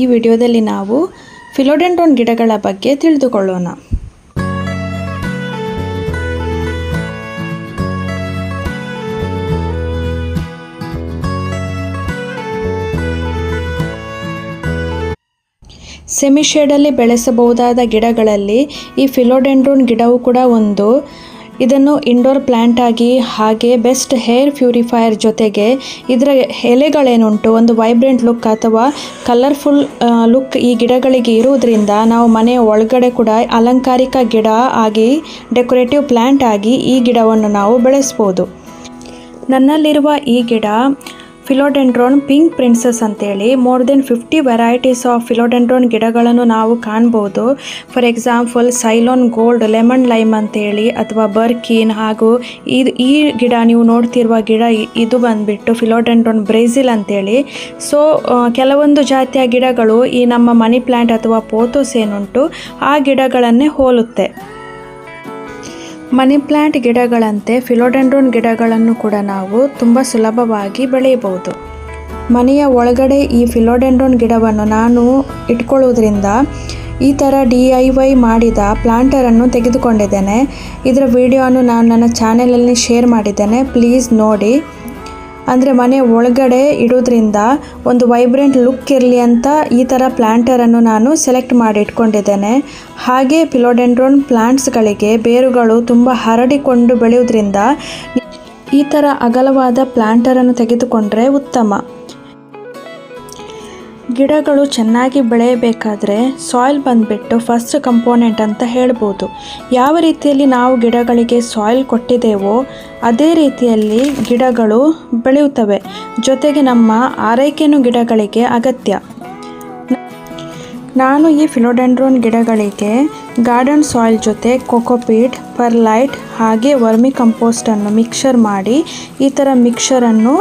ಈ ವಿಡಿಯೋದಲ್ಲಿ ನಾವು ಫಿಲೋಡೆಂಡ್ರೋನ್ ಗಿಡಗಳ ಬಗ್ಗೆ ತಿಳಿದುಕೊಳ್ಳೋಣ. ಸೆಮಿಶೇಡಲ್ಲಿ ಬೆಳೆಸಬಹುದಾದ ಗಿಡಗಳಲ್ಲಿ ಈ ಫಿಲೋಡೆಂಡ್ರೋನ್ ಗಿಡವು ಕೂಡ ಒಂದು. ಇದನ್ನು ಇಂಡೋರ್ ಪ್ಲ್ಯಾಂಟ್ ಆಗಿ ಹಾಗೆ ಬೆಸ್ಟ್ ಹೇರ್ ಪ್ಯೂರಿಫೈಯರ್ ಜೊತೆಗೆ ಇದರ ಎಲೆಗಳೇನುಂಟು, ಒಂದು ವೈಬ್ರೆಂಟ್ ಲುಕ್ ಅಥವಾ ಕಲರ್ಫುಲ್ ಲುಕ್ ಈ ಗಿಡಗಳಿಗೆ ಇರುವುದರಿಂದ ನಾವು ಮನೆಯ ಒಳಗಡೆ ಕೂಡ ಅಲಂಕಾರಿಕ ಗಿಡ ಆಗಿ ಡೆಕೋರೇಟಿವ್ ಪ್ಲ್ಯಾಂಟ್ ಆಗಿ ಈ ಗಿಡವನ್ನು ನಾವು ಬೆಳೆಸ್ಬೋದು. ನನ್ನಲ್ಲಿರುವ ಈ ಗಿಡ ಫಿಲೋಡೆಂಡ್ರೋನ್ ಪಿಂಕ್ ಪ್ರಿನ್ಸಸ್ ಅಂತೇಳಿ more than fifty varieties of philodendron ಗಿಡಗಳನ್ನು ನಾವು ಕಾಣ್ಬೋದು. For example, Ceylon gold, lemon lime ಅಂತೇಳಿ ಅಥವಾ ಬರ್ಕೀನ್ ಹಾಗೂ ಇದು ಈ ಗಿಡ ನೀವು ನೋಡ್ತಿರುವ ಗಿಡ ಇದು ಬಂದುಬಿಟ್ಟು ಫಿಲೋಡೆಂಡ್ರೋನ್ ಬ್ರೆಜಿಲ್ ಅಂತೇಳಿ. ಸೊ ಕೆಲವೊಂದು ಜಾತಿಯ ಗಿಡಗಳು ಈ ನಮ್ಮ ಮನಿ ಪ್ಲ್ಯಾಂಟ್ ಅಥವಾ ಪೋತೋಸ್ ಏನುಂಟು ಆ ಗಿಡಗಳನ್ನೇ ಹೋಲುತ್ತೆ. ಮನಿ ಪ್ಲಾಂಟ್ ಗಿಡಗಳಂತೆ ಫಿಲೋಡೆಂಡ್ರೋನ್ ಗಿಡಗಳನ್ನು ಕೂಡ ನಾವು ತುಂಬ ಸುಲಭವಾಗಿ ಬೆಳೆಯಬಹುದು. ಮನೆಯ ಒಳಗಡೆ ಈ ಫಿಲೋಡೆಂಡ್ರೋನ್ ಗಿಡವನ್ನು ನಾನು ಇಟ್ಕೊಳ್ಳೋದ್ರಿಂದ ಈ ಥರ ಡಿ ಐ ವೈ ಮಾಡಿದ ಪ್ಲಾಂಟರನ್ನು ತೆಗೆದುಕೊಂಡಿದ್ದೇನೆ. ಇದರ ವಿಡಿಯೋವನ್ನು ನಾನು ನನ್ನ ಚಾನೆಲಲ್ಲಿ ಶೇರ್ ಮಾಡಿದ್ದೇನೆ. ಪ್ಲೀಸ್ ನೋಡಿ. ಅಂದರೆ ಮನೆ ಒಳಗಡೆ ಇಡೋದ್ರಿಂದ ಒಂದು ವೈಬ್ರೆಂಟ್ ಲುಕ್ ಇರಲಿ ಅಂತ ಈ ಥರ ಪ್ಲ್ಯಾಂಟರನ್ನು ನಾನು ಸೆಲೆಕ್ಟ್ ಮಾಡಿ ಇಟ್ಕೊಂಡಿದ್ದೇನೆ ಹಾಗೆ ಪಿಲೋಡೆಂಡ್ರೋನ್ ಪ್ಲ್ಯಾಂಟ್ಸ್ಗಳಿಗೆ ಬೇರುಗಳು ತುಂಬ ಹರಡಿಕೊಂಡು ಬೆಳೆಯೋದ್ರಿಂದ ಈ ಥರ ಅಗಲವಾದ ಪ್ಲ್ಯಾಂಟರನ್ನು ತೆಗೆದುಕೊಂಡ್ರೆ ಉತ್ತಮ. ಗಿಡಗಳು ಚೆನ್ನಾಗಿ ಬೆಳೆಯಬೇಕಾದ್ರೆ ಸಾಯಿಲ್ ಬಂದ್ಬಿಟ್ಟು ಫಸ್ಟ್ ಕಂಪೋನೆಂಟ್ ಅಂತ ಹೇಳ್ಬೋದು. ಯಾವ ರೀತಿಯಲ್ಲಿ ನಾವು ಗಿಡಗಳಿಗೆ ಸಾಯಿಲ್ ಕೊಟ್ಟಿದ್ದೇವೋ ಅದೇ ರೀತಿಯಲ್ಲಿ ಗಿಡಗಳು ಬೆಳೆಯುತ್ತವೆ. ಜೊತೆಗೆ ನಮ್ಮ ಆರೈಕೆನೂ ಗಿಡಗಳಿಗೆ ಅಗತ್ಯ. ನಾನು ಈ ಫಿಲೋಡೆಂಡ್ರೋನ್ ಗಿಡಗಳಿಗೆ ಗಾರ್ಡನ್ ಸಾಯಿಲ್ ಜೊತೆ ಕೊಕೊಪೀಟ್ ಪರ್ಲೈಟ್ ಹಾಗೆ ವರ್ಮಿ ಕಂಪೋಸ್ಟನ್ನು ಮಿಕ್ಸರ್ ಮಾಡಿ ಈ ಥರ ಮಿಕ್ಸರನ್ನು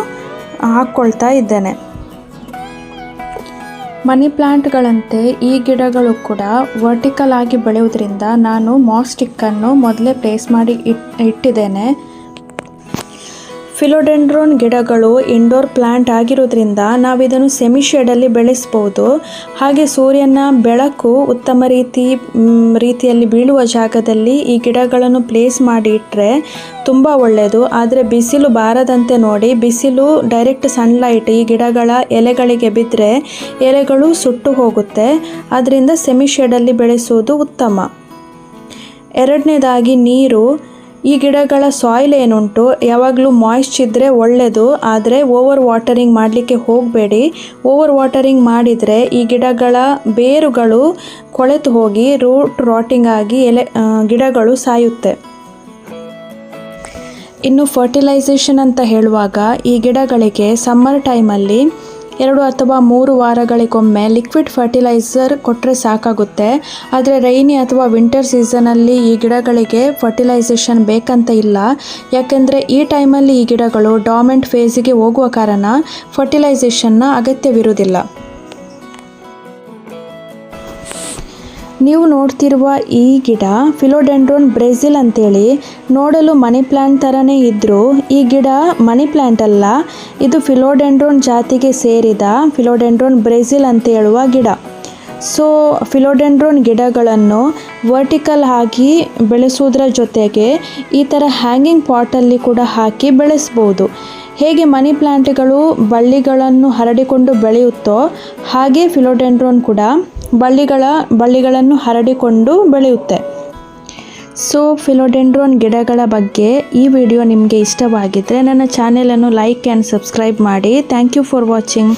ಹಾಕ್ಕೊಳ್ತಾ ಇದ್ದೇನೆ. ಮನಿ ಪ್ಲಾಂಟ್ಗಳಂತೆ ಈ ಗಿಡಗಳು ಕೂಡ ವರ್ಟಿಕಲ್ ಆಗಿ ಬೆಳೆಯುವುದರಿಂದ ನಾನು ಮಾಸ್ಟಿಕ್ಕನ್ನು ಮೊದಲೇ ಪ್ಲೇಸ್ ಮಾಡಿ ಇಟ್, ಇಟ್ಟಿದ್ದೇನೆ. ಫಿಲೋಡೆಂಡ್ರೋನ್ ಗಿಡಗಳು ಇಂಡೋರ್ ಪ್ಲಾಂಟ್ ಆಗಿರೋದ್ರಿಂದ ನಾವು ಇದನ್ನು ಸೆಮಿ ಶೇಡಲ್ಲಿ ಬೆಳೆಸ್ಬೋದು. ಹಾಗೆ ಸೂರ್ಯನ ಬೆಳಕು ಉತ್ತಮ ರೀತಿ ರೀತಿಯಲ್ಲಿ ಬೀಳುವ ಜಾಗದಲ್ಲಿ ಈ ಗಿಡಗಳನ್ನು ಪ್ಲೇಸ್ ಮಾಡಿ ಇಟ್ಟರೆ ತುಂಬ ಒಳ್ಳೆಯದು ಆದರೆ ಬಿಸಿಲು ಬಾರದಂತೆ ನೋಡಿ, ಬಿಸಿಲು ಡೈರೆಕ್ಟ್ ಸನ್ಲೈಟ್, ಈ ಗಿಡಗಳ ಎಲೆಗಳಿಗೆ ಬಿದ್ದರೆ ಎಲೆಗಳು ಸುಟ್ಟು ಹೋಗುತ್ತೆ. ಅದರಿಂದ ಸೆಮಿ ಶೇಡಲ್ಲಿ ಬೆಳೆಸುವುದು ಉತ್ತಮ. ಎರಡನೇದಾಗಿ ನೀರು. ಈ ಗಿಡಗಳ ಸಾಯಿಲ್ ಏನುಂಟು? ಯಾವಾಗಲೂ ಮಾಯ್ಸ್ಟ್ ಇದ್ದರೆ ಒಳ್ಳೆಯದು ಆದರೆ ಓವರ್ ವಾಟರಿಂಗ್ ಮಾಡಲಿಕ್ಕೆ ಹೋಗಬೇಡಿ. ಓವರ್ ವಾಟರಿಂಗ್ ಮಾಡಿದರೆ ಈ ಗಿಡಗಳ ಬೇರುಗಳು ಕೊಳೆತು ಹೋಗಿ ರೂಟ್ ರಾಟಿಂಗ್ ಆಗಿ ಎಲೆ ಗಿಡಗಳು ಸಾಯುತ್ತೆ. ಇನ್ನು ಫರ್ಟಿಲೈಸೇಷನ್ ಅಂತ ಹೇಳುವಾಗ ಈ ಗಿಡಗಳಿಗೆ ಸಮ್ಮರ್ ಟೈಮಲ್ಲಿ ಎರಡು ಅಥವಾ ಮೂರು ವಾರಗಳಿಗೊಮ್ಮೆ ಲಿಕ್ವಿಡ್ ಫರ್ಟಿಲೈಸರ್ ಕೊಟ್ಟರೆ ಸಾಕಾಗುತ್ತೆ. ಆದರೆ ರೈನಿ ಅಥವಾ ವಿಂಟರ್ ಸೀಸನಲ್ಲಿ ಈ ಗಿಡಗಳಿಗೆ ಫರ್ಟಿಲೈಸೇಷನ್ ಬೇಕಂತ ಇಲ್ಲ. ಯಾಕೆಂದರೆ ಈ ಟೈಮಲ್ಲಿ ಈ ಗಿಡಗಳು ಡಾಮೆಂಟ್ ಫೇಸಿಗೆ ಹೋಗುವ ಕಾರಣ ಫರ್ಟಿಲೈಸೇಷನ್ನ ಅಗತ್ಯವಿರುವುದಿಲ್ಲ. ನೀವು ನೋಡ್ತಿರುವ ಈ ಗಿಡ ಫಿಲೋಡೆಂಡ್ರೋನ್ ಬ್ರೆಜಿಲ್ ಅಂತೇಳಿ. ನೋಡಲು ಮನಿ ಪ್ಲ್ಯಾಂಟ್ ಥರನೇ ಇದ್ದರೂ ಈ ಗಿಡ ಮನಿ ಪ್ಲ್ಯಾಂಟ್ ಅಲ್ಲ. ಇದು ಫಿಲೋಡೆಂಡ್ರೋನ್ ಜಾತಿಗೆ ಸೇರಿದ ಫಿಲೋಡೆಂಡ್ರೋನ್ ಬ್ರೆಜಿಲ್ ಅಂತ ಹೇಳುವ ಗಿಡ. ಸೊ, ಫಿಲೋಡೆಂಡ್ರೋನ್ ಗಿಡಗಳನ್ನು ವರ್ಟಿಕಲ್ ಆಗಿ ಬೆಳೆಸೋದ್ರ ಜೊತೆಗೆ ಈ ಥರ ಹ್ಯಾಂಗಿಂಗ್ ಪಾಟಲ್ಲಿ ಕೂಡ ಹಾಕಿ ಬೆಳೆಸ್ಬೋದು. ಹೇಗೆ ಮನಿ ಪ್ಲ್ಯಾಂಟ್ಗಳು ಬಳ್ಳಿಗಳನ್ನು ಹರಡಿಕೊಂಡು ಬೆಳೆಯುತ್ತೋ ಹಾಗೆ ಫಿಲೋಡೆಂಡ್ರೋನ್ ಕೂಡ ಬಳ್ಳಿಗಳ, ಬಳ್ಳಿಗಳನ್ನು ಹರಡಿಕೊಂಡು ಬೆಳೆಯುತ್ತೆ. ಸೊ ಫಿಲೋಡೆಂಡ್ರೋನ್ ಗಿಡಗಳ ಬಗ್ಗೆ ಈ ವಿಡಿಯೋ ನಿಮಗೆ ಇಷ್ಟವಾಗಿದ್ದರೆ ನನ್ನ ಚಾನೆಲನ್ನು ಲೈಕ್ ಆ್ಯಂಡ್ ಸಬ್ಸ್ಕ್ರೈಬ್ ಮಾಡಿ. Thank you for watching